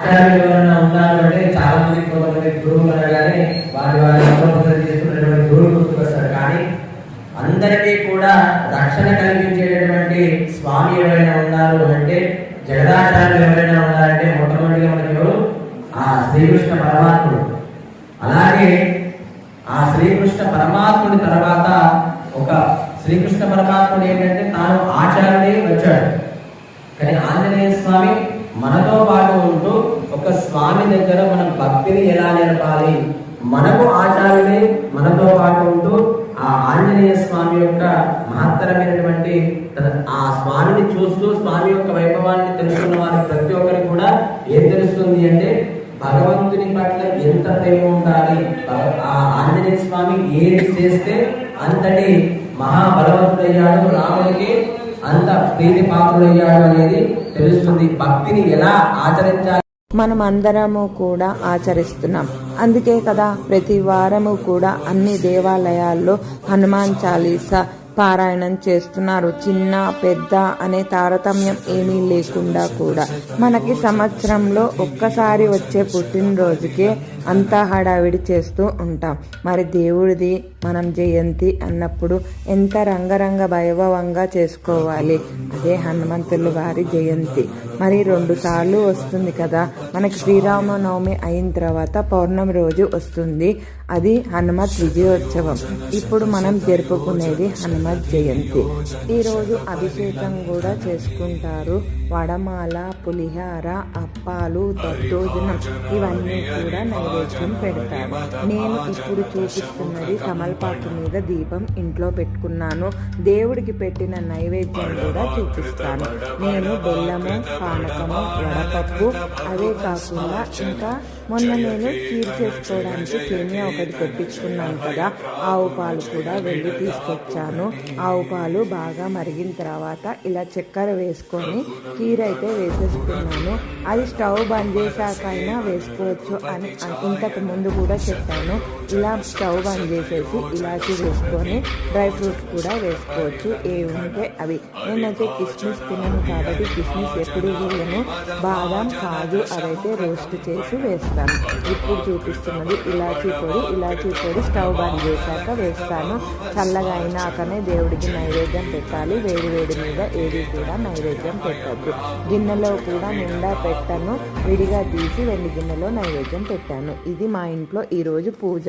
ఆచార్యులు ఎవరైనా ఉన్నారు అంటే చాలా మంది కొంతమంది గురువులు అనగానే వారి వారి అవబోధన చేసుకున్నటువంటి గురువులు గుర్తుకొస్తారు కానీ అందరికీ కూడా రక్షణ కలిగించేటటువంటి స్వామి ఎవరైనా ఉన్నారు అంటే జగదాచార్యులు ఎవరైనా ఉన్నారంటే మొట్టమొదటిగా మనకి ఆ శ్రీకృష్ణ పరమాత్ముడు. అలాగే ఆ శ్రీకృష్ణ పరమాత్ముడి తర్వాత ఒక శ్రీకృష్ణ పరమాత్ముడు ఏంటంటే తాను ఆచార్యుడే వచ్చాడు. కానీ ఆంజనేయ స్వామి మనతో పాటు ఉంటూ ఒక స్వామి దగ్గర మనం భక్తిని ఎలా నేర్పాలి మనకు ఆచార్యుడే మనతో పాటు ఉంటూ ఆ ఆంజనేయ స్వామి యొక్క మహత్తరమైనటువంటి ఆ స్వామిని చూస్తూ స్వామి యొక్క వైభవాన్ని తెలుసుకున్న వారి ప్రతి ఒక్కరికి కూడా ఏం తెలుస్తుంది అంటే భగవంతుని పట్ల ఎంత ప్రేమ ఉండాలి? ఆ ఆంజనేయ స్వామి ఏది చేస్తే అంతటి మహాబలవంతుడయ్యాడు? రాముడికి అంత ప్రీతి పాత్రుడయ్యాడు అనేది తెలుస్తుంది. భక్తిని ఎలా ఆచరించాలి? మనం అందరము కూడా ఆచరిస్తున్నాం. అందుకే కదా ప్రతి వారము కూడా అన్ని దేవాలయాల్లో హనుమాన్ చాలీసా పారాయణం చేస్తున్నారు. చిన్న పెద్ద అనే తారతమ్యం ఏమీ లేకుండా కూడా. మనకి సంవత్సరంలో ఒక్కసారి వచ్చే పుట్టినరోజుకే అంతా హడావిడి చేస్తూ ఉంటాం. మరి దేవుడిది మనం జయంతి అన్నప్పుడు ఎంత రంగరంగ వైభవంగా చేసుకోవాలి? అదే హనుమంతుల వారి జయంతి. మరి రెండు సార్లు వస్తుంది కదా. మనకి శ్రీరామనవమి అయిన తర్వాత పౌర్ణమి రోజు వస్తుంది. అది హనుమత్ విజయోత్సవం. ఇప్పుడు మనం జరుపుకునేది హనుమత్ జయంతి ఈరోజు అభిషేకం కూడా చేసుకుంటారు. వడమాల పులిహార అప్పాలు దద్దోజనం ఇవన్నీ కూడా నైవేద్యం పెడతారు. నేను ఇప్పుడు చూపిస్తున్నది కమల్పాకు మీద దీపం ఇంట్లో పెట్టుకున్నాను. దేవుడికి పెట్టిన నైవేద్యం కూడా చూపిస్తాను. నేను బెల్లము పానకము వడపప్పు అవే కాకుండా ఇంకా మొన్న నేను కీర్ చేసుకోవడానికి సేమియా ఒకటి తెప్పించుకున్నాను కదా ఆవు పాలు కూడా వెళ్ళి తీసుకొచ్చాను. ఆవు పాలు బాగా మరిగిన తర్వాత ఇలా చక్కెర వేసుకొని కీర అయితే వేసేసుకున్నాను. అది స్టవ్ బంద్ చేశాక అయినా వేసుకోవచ్చు అని ఇంతకు ముందు కూడా చెప్పాను. ఇలా స్టవ్ బంద్ చేసేసి ఇలాచి వేసుకొని డ్రై ఫ్రూట్స్ కూడా వేసుకోవచ్చు. ఏముంటే ఉంటే అవి. నేనైతే కిస్మిస్ తిన్నాను కాబట్టి కిస్మిస్ ఎప్పుడు వేయను బాదం కాజు అవైతే రోస్ట్ చేసి వేస్తాను. ఇప్పుడు చూపిస్తున్నది ఇలాచీ పొడి. ఇలాచీ పొడి స్టవ్ బంద్ చేశాక వేస్తాను. చల్లగా అయినాకనే దేవుడికి నైవేద్యం పెట్టాలి. వేడి వేడి మీద ఏది కూడా నైవేద్యం పెట్టద్దు. గిన్నెలో కూడా నిండా పెట్టను. విడిగా తీసి వెండి గిన్నెలో నైవేద్యం పెట్టాను. ఇది మా ఇంట్లో ఈరోజు పూజ.